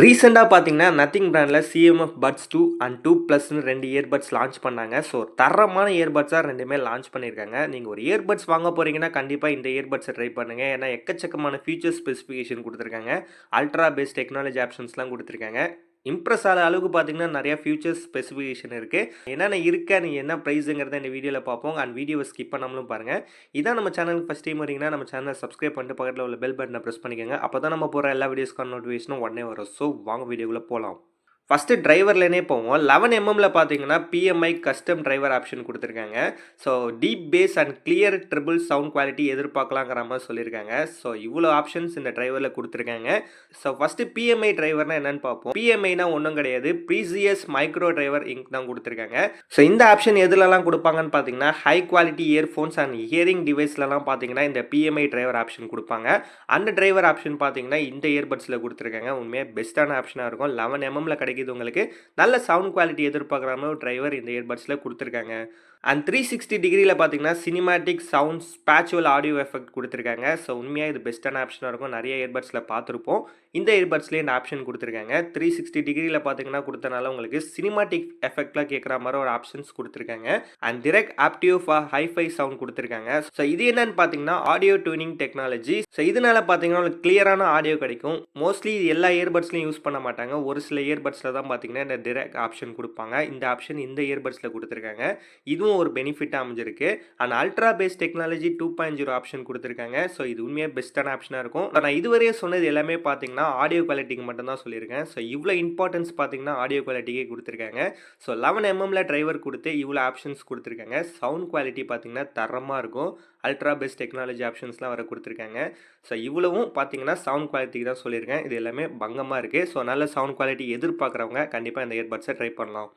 ரீசெண்டாக பார்த்தீங்கன்னா நத்திங் பிராண்டில் CMF buds two and two ப்ளஸ்னு ரெண்டு இயர்பட்ஸ் லான்ச் பண்ணாங்க. ஸோ தரமான இயர்பட்ஸாக ரெண்டுமே லான்ச் பண்ணியிருக்காங்க நீங்கள் ஒரு இயர்பட்ஸ் வாங்க போகிறீங்கன்னா கண்டிப்பாக இந்த இயர்பட்ஸை ட்ரை பண்ணுங்கள் ஏன்னா எக்கச்சக்கமான ஃபியூச்சர் ஸ்பெசிஃபிகேஷன் கொடுத்துருக்காங்க. அல்ட்ரா பேஸ்ட் டெக்னாலஜி ஆப்ஷன்ஸ்லாம் கொடுத்துருக்காங்க. இம்ப்ரெஸ் ஆகிற அளவுக்கு பார்த்தீங்கன்னா நிறையா ஃபியூச்சர்ஸ் ஸ்பெசிஃபிகேஷன் இருக்குது என்னென்ன இருக்கா நீங்கள் என்ன ப்ரைஸுங்கிறத இந்த வீடியோவில் பார்ப்போம். அண்ட் வீடியோவை ஸ்கிப் பண்ணாமலும் பாருங்கள் இதான் நம்ம சேனலுக்கு ஃபஸ்ட் டைம் வரீங்கன்னா நம்ம சேனலை சப்ஸ்கிரைப் பண்ணிட்டு பக்கத்தில் உள்ள பெல் பட்டனை ப்ரெஸ் பண்ணிக்கோங்க. அப்போ தான் நம்ம போகிற எல்லா வீடியோஸ்க்கான நோட்டிஃபிகேஷனும் உடனே வரும். ஸோ வாங்க வீடியோக்குள்ளே போகலாம் ஃபஸ்ட்டு டிரைவர்லேனே போவோம். லெவன் எம்எம்மில் பார்த்தீங்கன்னா பிஎம்ஐ கஸ்டம் டிரைவர் ஆப்ஷன் கொடுத்துருக்காங்க. So deep bass and clear treble sound quality எதிர்பார்க்கலாங்கிற மாதிரி சொல்லியிருக்காங்க. ஸோ இவ்வளோ ஆப்ஷன்ஸ் இந்த டிரைவரில் கொடுத்துருக்காங்க. ஸோ ஃபஸ்ட்டு பிஎம்ஐ டிரைவர்னா என்னென்னு பார்ப்போம். பிஎம்ஐனா ஒன்றும் கிடையாது. ப்ரீசியஸ் மைக்ரோ டிரைவர் இங்க் தான் கொடுத்துருக்காங்க. ஸோ இந்த ஆப்ஷன் எதுலலாம் கொடுப்பாங்கன்னு பார்த்தீங்கன்னா high quality earphones and hearing டிவைஸ்லலாம் பார்த்தீங்கன்னா இந்த பிஎம்ஐ டிரைவர் ஆப்ஷன் கொடுப்பாங்க. அந்த டிரைவர் ஆப்ஷன் பார்த்தீங்கன்னா இந்த இயர்பட்ஸில் கொடுத்துருக்காங்க. உண்மையாக பெஸ்ட்டான ஆப்ஷனாக இருக்கும். லெவன் எம்எம்மில் கிடைக்கும் கிடைக்கிது உங்களுக்கு. நல்ல சவுண்ட் குவாலிட்டி எதிர்பார்க்குற மாதிரி டிரைவர் இந்த இயர்பட்ஸில் கொடுத்துருக்காங்க. அண்ட் த்ரீ சிக்ஸ்டி டிகிரியில் பார்த்தீங்கன்னா cinematic sound spatial audio effect கொடுத்துருக்காங்க. ஸோ உண்மையாக இது பெஸ்ட்டான ஆப்ஷனாக இருக்கும். நிறைய இயர்பட்ஸில் பார்த்துருப்போம் இந்த இயர்பட்ஸ்லேயே இந்த ஆப்ஷன் கொடுத்துருக்காங்க. த்ரீ சிக்ஸ்டி டிகிரியில் பார்த்தீங்கன்னா கொடுத்தனால உங்களுக்கு சினிமாட்டிக் எஃபெக்ட்லாம் கேட்குற மாதிரி ஒரு ஆப்ஷன்ஸ் கொடுத்துருக்காங்க. And direct adaptive for hi fi sound கொடுத்துருக்காங்க. ஸோ இது என்னன்னு பார்த்தீங்கன்னா ஆடியோ டியூனிங் டெக்னாலஜி ஸோ இதனால பார்த்தீங்கன்னா உங்களுக்கு கிளியரான ஆடியோ கிடைக்கும். மோஸ்ட்லி எல்லா இயர்பட்ஸ்லையும் யூஸ் பண்ண மாட்டாங்க. ஒரு சில இயர்பட்ஸில் தான் பார்த்தீங்கன்னா இந்த டிரெக்ட் ஆப்ஷன் கொடுப்பாங்க. இந்த ஆப்ஷன் இந்த இயர்பட்ஸில் கொடுத்துருக்காங்க. இதுவும் ஒரு பெனிஃபிட்டாக அமைஞ்சிருக்கு. And ultra bass technology two point zero option கொடுத்துருக்காங்க. ஸோ இது உண்மையாக பெஸ்ட்டான ஆப்ஷனாக இருக்கும். நான் இதுவரையே சொன்னது எல்லாமே பார்த்தீங்கன்னா ஆடியோ குவாலிட்டிக்கு மட்டும் தான் சொல்லியிருக்கேன். ஸோ இவ்வளோ இம்பார்ட்டன்ஸ் பார்த்தீங்கன்னா ஆடியோ குவாலிட்டிக்கே கொடுத்துருக்காங்க. ஸோ லெவன் எம்எம்ல டிரைவர் கொடுத்து இவ்வளோ ஆப்ஷன்ஸ் கொடுத்துருக்காங்க. சவுண்ட் குவாலிட்டி பார்த்தீங்கன்னா தரமாக இருக்கும். அல்ட்ரா பெஸ்ட் டெக்னாலஜி ஆப்ஷன்ஸ்லாம் வர கொடுத்துருக்காங்க. ஸோ இவ்வளவும் பார்த்தீங்கன்னா சவுண்ட் குவாலிட்டிக்கு தான் சொல்லியிருக்கேன். இது எல்லாமே பங்கமாக இருக்குது ஸோ நல்ல சவுண்ட் குவாலிட்டி எதிர்பார்க்குறவங்க கண்டிப்பாக இந்த இயர்பட்ஸை ட்ரை பண்ணலாம்.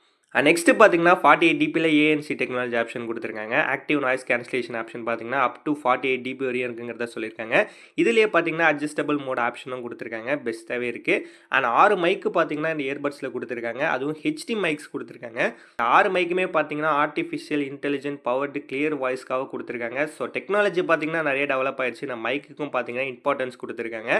நெக்ஸ்ட் பார்த்தீங்கன்னா ஃபார்ட்டி எயிட் டிபியில் ஏஎன்சி டெக்னாலஜி ஆப்ஷன் கொடுத்துருக்காங்க. ஆக்டிவ் நாய்ஸ் கேன்சலேஷன் ஆப்ஷன் பார்த்தீங்கன்னா up to forty eight dB வரையும் இருக்குங்கிறத சொல்லியிருக்காங்க. இதுலேயே பார்த்தீங்கன்னா அட்ஜஸ்டபிள் மோட் ஆப்ஷனும் கொடுத்துருக்காங்க. பெஸ்ட்டாகவே இருக்குது அண்ட் ஆறு மைக்கு பார்த்தீங்கன்னா இந்த இயர்பட்ஸில் கொடுத்துருக்காங்க. அதுவும் ஹெச்டி மைக்ஸ் கொடுத்துருக்காங்க. ஆறு மைக்குமே பார்த்தீங்கன்னா ஆர்டிஃபிஷியல் இன்டெலிஜென்ட் பவர்டு கிளியர் வாய்ஸ்க்காக கொடுத்துருக்காங்க. ஸோ டெக்னாலஜி பார்த்தீங்கன்னா நிறைய டெவலப் ஆயிடுச்சு. நான் மைக்குக்கும் பார்த்தீங்கன்னா இம்பார்ட்டன்ஸ் கொடுத்துருக்காங்க.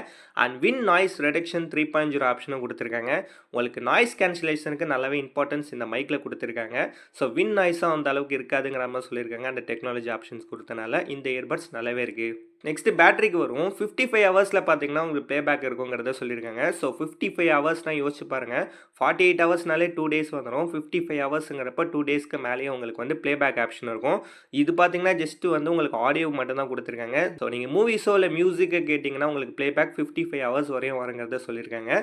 And wind noise reduction three point zero ஆப்ஷனும் கொடுத்துருக்காங்க. உங்களுக்கு நாய்ஸ் கேன்சலேஷனுக்கு நல்லாவே இம்பார்ட்டன்ஸ் இந்த மைக்கில் கொடுத்துருக்காங்க. ஸோ வின் நாய்ஸாக அந்த அளவுக்கு இருக்காதுங்கிற மாதிரி சொல்லியிருக்காங்க. அந்த டெக்னாலஜி ஆப்ஷன்ஸ் கொடுத்தனால இந்த இயர்பட்ஸ் நல்லாவே இருக்குது நெக்ஸ்ட் பேட்டரிக்கு வரும். ஃபிஃப்டி ஃபைவ் ஹவர்ஸில் பார்த்தீங்கன்னா உங்களுக்கு ப்ளே பேக் இருக்குங்கிறத சொல்லியிருக்காங்க. ஸோ ஃபிஃப்டி ஃபைவ் ஹவர்ஸ்னால் யோசிச்சு பாருங்கள் ஃபார்ட்டி எயிட் ஹவர்ஸ்னாலே டூ டேஸ் வந்துடும் ஃபிஃப்டி ஃபைவ் ஹவர்ஸுங்கிறப்ப டூ டேஸ்க்கு மேலேயே உங்களுக்கு வந்து ப்ளே பேக் ஆப்ஷன் இருக்கும். இது பார்த்தீங்கன்னா ஜஸ்ட்டு வந்து உங்களுக்கு ஆடியோ மட்டும் தான் கொடுத்துருக்காங்க. ஸோ நீங்கள் மூவிஸோ இல்லை மியூசிக்கை கேட்டிங்கன்னா உங்களுக்கு playback fifty five hours வரையும் வருங்கிறத சொல்லியிருக்காங்க.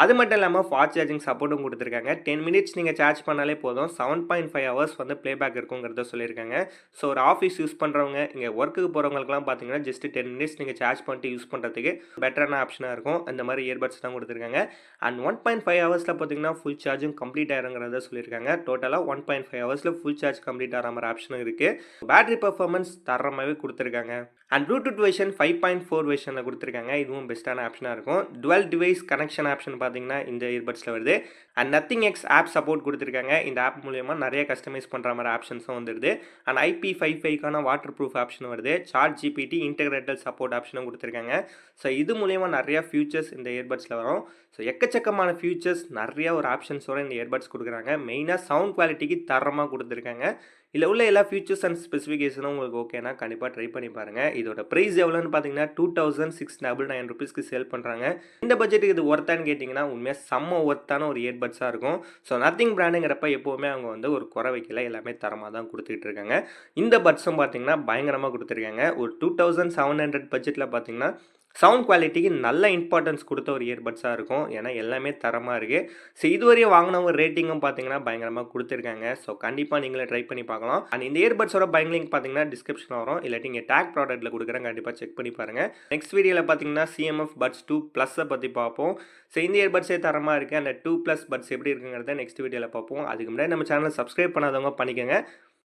அது மட்டும் இல்லாமல் ஃபாஸ்ட் சார்ஜிங் சப்போர்ட்டும் கொடுத்துருக்காங்க. டென் மினிட்ஸ் நீங்கள் சார்ஜ் பண்ணாலே போதும். செவன் பாயிண்ட் ஃபைவ் ஹவர்ஸ் வந்து ப்ளே பேக் இருக்குங்கிறத சொல்லியிருக்காங்க. ஸோ ஒரு ஆஃபீஸ் யூஸ் பண்ணுறவங்க இங்கே ஒர்க்குக்கு போகிறவங்களுக்குலாம் பார்த்தீங்கன்னா ஜஸ்ட் டென் மினிட்ஸ் நீங்கள் சார்ஜ் பண்ணிட்டு யூஸ் பண்ணுறதுக்கு பெட்டரான ஆப்ஷனாக இருக்கும். அந்த மாதிரி இயர்பட்ஸ் தான் கொடுத்துருக்காங்க. அண்ட் ஒன் பாயிண்ட் ஃபைவ் ஹவர்ஸில் பார்த்தீங்கன்னா ஃபுல் சார்ஜும் கம்ப்ளீட் ஆயிருங்கிறத சொல்லியிருக்காங்க. டோட்டலாக ஒன் பாயிண்ட் ஃபைவ் ஹவர்ஸில் ஃபுல் சார்ஜ் கம்ப்ளீட் ஆகிற மாதிரி ஆப்ஷனும் இருக்குது பேட்டரி பர்ஃபார்மன்ஸ் தரமாகவே கொடுத்துருக்காங்க. And Bluetooth version five point four வெர்ஷனில் கொடுத்துருக்காங்க. இதுவும் பெஸ்ட்டான ஆப்ஷனாக இருக்கும். டுவெல் டிவைஸ் கனெக்ஷன் ஆப்ஷன் பார்த்தீங்கன்னா இந்த இயர்பட்ஸில் வருது. And nothing X app support கொடுத்துருக்காங்க. இந்த ஆப் மூலயமா நிறைய கஸ்டமைஸ் பண்ணுற மாதிரி ஆப்ஷன்ஸும் வந்துடுது அண்ட் ஐபி ஃபைவ் ஃபைவ்க்கான வாட்டர் ப்ரூஃப் ஆப்ஷன் வருது. சார்ட் ஜிபிடி இன்டெகிரேட்டல் சப்போர்ட் ஆப்ஷனும் கொடுத்துருக்காங்க. ஸோ இது மூலயமா நிறையா ஃபியூச்சர்ஸ் இந்த இயர்பட்ஸில் வரும். ஸோ எக்கச்சக்கமான ஃபியூச்சர்ஸ் நிறைய ஒரு ஆப்ஷன்ஸோட இந்த இயர்பட்ஸ் கொடுக்குறாங்க. மெயினாக சவுண்ட் குவாலிட்டிக்கு தரமாக கொடுத்துருக்காங்க. இல்லை உள்ள எல்லா ஃபீச்சர்ஸ் அண்ட் ஸ்பெசிஃபிகேஷனும் உங்களுக்கு ஓகேனா கண்டிப்பாக ட்ரை பண்ணி பாருங்கள் இதோட ப்ரைஸ் எவ்வளோன்னு பார்த்தீங்கன்னா two thousand six double nine ருபீஸ்க்கு சேல் பண்ணுறாங்க இந்த பட்ஜெட்டுக்கு இது ஒர்த்தான்னு கேட்டிங்கன்னா உண்மையாக செம்ம ஒர்த்தான ஒரு இயர்பட்ஸாக இருக்கும். ஸோ நத்திங் பிராண்டுங்கிறப்ப எப்போவுமே அவங்க வந்து ஒரு குறை வைக்கல எல்லாமே தரமாக தான் கொடுத்துட்டு இருக்காங்க. இந்த பட்ஸும் பார்த்தீங்கன்னா பயங்கரமாக கொடுத்துருக்காங்க. ஒரு டூ தௌசண்ட் செவன் ஹண்ட்ரட் பட்ஜெட்டில் பார்த்தீங்கன்னா சவுண்ட் குவாலிட்டிக்கு நல்ல இம்பார்ட்டன்ஸ் கொடுத்த ஒரு இயர்பட்ஸாக இருக்கும். ஏன்னா எல்லாமே தரமாக இருக்குது ஸோ இதுவரையும் வாங்கின ஒரு ரேட்டிங்கும் பார்த்தீங்கன்னா பயங்கரமாக கொடுத்துருக்காங்க. ஸோ கண்டிப்பாக நீங்களே ட்ரை பண்ணி பார்க்கலாம். அண்ட் இந்த இயர்பட்ஸோட பயங் லிங்க் பார்த்தீங்கன்னா டிஸ்கிரிப்ஷன் வரும். இல்லாட்டி இங்கே டேக் ப்ராடக்ட்டில் கொடுக்குறேன் கண்டிப்பாக செக் பண்ணி பாருங்கள் நெக்ஸ்ட் வீடியோவில் பார்த்தீங்கன்னா சிஎம்எஃப் பட்ஸ் டூ ப்ளஸ்ஸை பற்றி பார்ப்போம். ஸோ இந்த இயர்பட்ஸே தரமாக இருக்குது அந்த டூ ப்ளஸ் பட்ஸ் எப்படி இருக்குங்கிறத நெக்ஸ்ட் வீடியோவில் பார்ப்போம். அதுக்கு முன்னாடி நம்ம சேனலை சப்ஸ்கிரைப் பண்ணாதவங்க பண்ணிக்கோங்க.